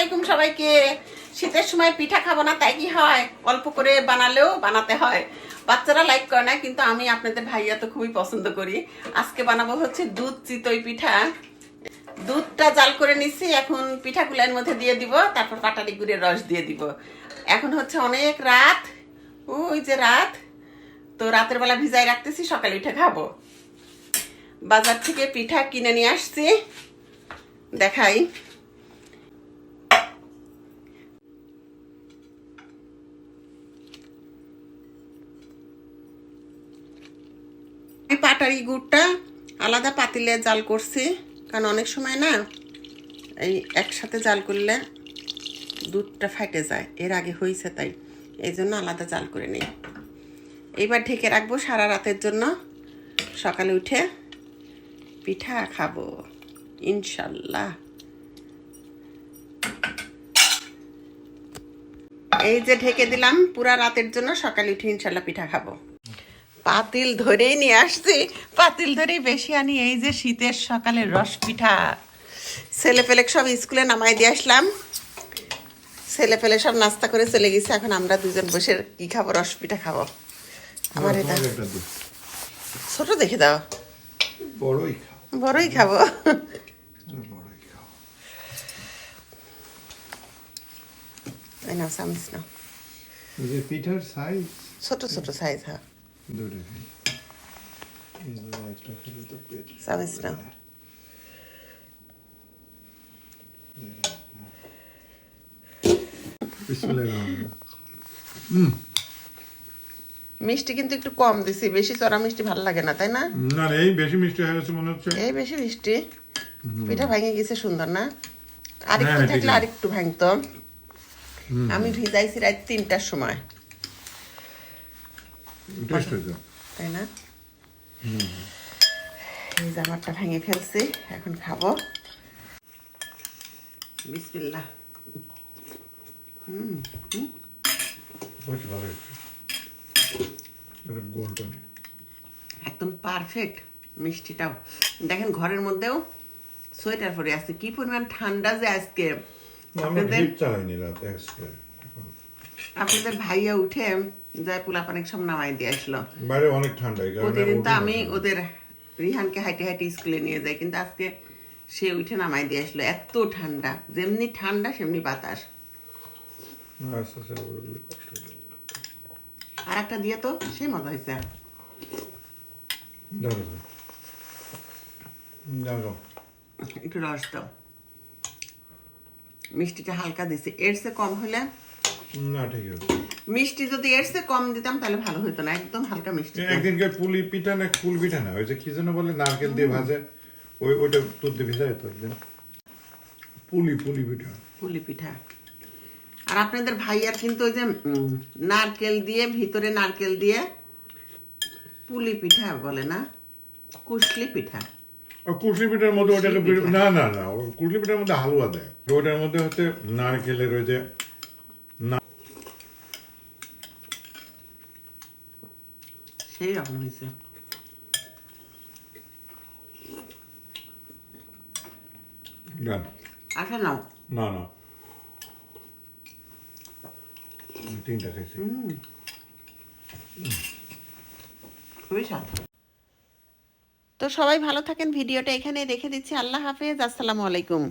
আলাইকুম সবাইকে। শীতের সময় পিঠা খাব না, তাই কি হয়? অল্প করে বানালেও বানাতে হয়। বাচ্চারা লাইক করে না, কিন্তু আমি আপনাদের ভাইয়া তো খুবই পছন্দ করি। আজকে বানাবো হচ্ছে দুধ চিতই পিঠা। দুধটা জাল করে নিচ্ছি এখন পিঠাগুলোর মধ্যে দিয়ে দিব, তারপর পাটালি গুড়ের রস দিয়ে দিব। এখন হচ্ছে অনেক রাত। ওই যে রাত। তো রাতের বেলা ভিজাই রাখতেছি, সকালে উঠে খাব। বাজার থেকে পিঠা কিনে নিয়ে আসছি। দেখাই। পাটারি গুড়টা আলাদা পাতিলে জাল করছি, কারণ অনেক সময় না এই একসাথে জাল করলে দুধটা ফাটে যায়, এর আগে হয়েছে তাই, এই জন্য আলাদা জাল করে নিই। এইবার ঢেকে রাখব সারা রাতের জন্য, সকালে উঠে পিঠা খাব, ইনশাল্লাহ। এই যে ঢেকে দিলাম, পুরা রাতের জন্য সকালে উঠে ইনশাল্লাহ পিঠা খাব। পাতিল ধরেই নিয়ে আসছি। পাতিল ধরেই বেশি আনি এই যে শীতের সকালে রস পিঠা। ছেলে পেলে সব স্কুলে নামাই দিয়ে আসলাম। ছেলে পেলে সব নাস্তা করে চলে গেছে। এখন আমরা দুজন বসে কি খাব? রস পিঠা খাব। আমার এটা ছোট দেখে দাও। বড়ই খাব। এই নাও নাও। ছোট ছোট সাইজ হ্যাঁ। রহিম। মিষ্টি কিন্তু একটু কম দিছি। বেশি চড়া মিষ্টি ভালো লাগে না তাই না? না এই বেশি মিষ্টি হয়ে গেছে মনে হচ্ছে। এই বেশি মিষ্টি। পিঠা ভাঙে গেছে সুন্দর না? আরেকটু হ্যাঁ, থাকলে। আরেকটু ভাঙতো। আমি ভিজাইছি রাত তিনটার সময়। তাই না? এই জামারটা ভেঙে ফেলছি এখন খাব। একদম পারফেক্ট মিষ্টিটাও। দেখেন ঘরের মধ্যেও সোয়েটার পরে আছে। কি পরিমাণ ঠান্ডা যে আজকে। আপনাদের ভাইয়া উঠে যায় পোলা পানিক সব নামাই দিয়ে আসলো বাইরে অনেক ঠান্ডা প্রতিদিন তো আমি ওদের রিহানকে হাইটে হাইটে স্কুলে নিয়ে যাই কিন্তু আজকে সে উঠে নামাই দিয়ে আসলো এত ঠান্ডা যেমনি ঠান্ডা সেমনি বাতাস। ওগুলো কষ্ট হবে। আর একটা দিয়ে তো সে মজা হয়েছে। একটু রস দাও। মিষ্টিটা হালকা দিছে এর চেয়ে কম হলে না ঠিক আছে। মিষ্টি যদি এর কম দিতাম তাহলে ভালো হতো না। একদম হালকা মিষ্টি একদিনকে পুলি পিঠা না কুল পিঠা না? ওই যে কি যেন বলে নারকেল দিয়ে ভাজে ওই ওইটা দুধ দিয়ে ভেজায় তো একদিন। পুলি পুলি পিঠা। পুলি পিঠা। আর আপনাদের ভাইয়ার কিন্তু ওই যে নারকেল দিয়ে ভিতরে নারকেল দিয়ে পুলি পিঠা বলে না? কুশলি পিঠা। কুশলি পিঠার মধ্যে ওটাকে না না না কুশলি পিঠার মধ্যে হালুয়া দেয়। ওটার মধ্যে হচ্ছে নারকেলের ওই যে সেই রকম হয়েছে না আচ্ছা নাও না না তিনটা খাইছি খুবই স্বাদ তো সবাই ভালো থাকেন ভিডিওটা এখানে রেখে দিচ্ছি। আল্লাহ হাফেজ আসসালামু আলাইকুম।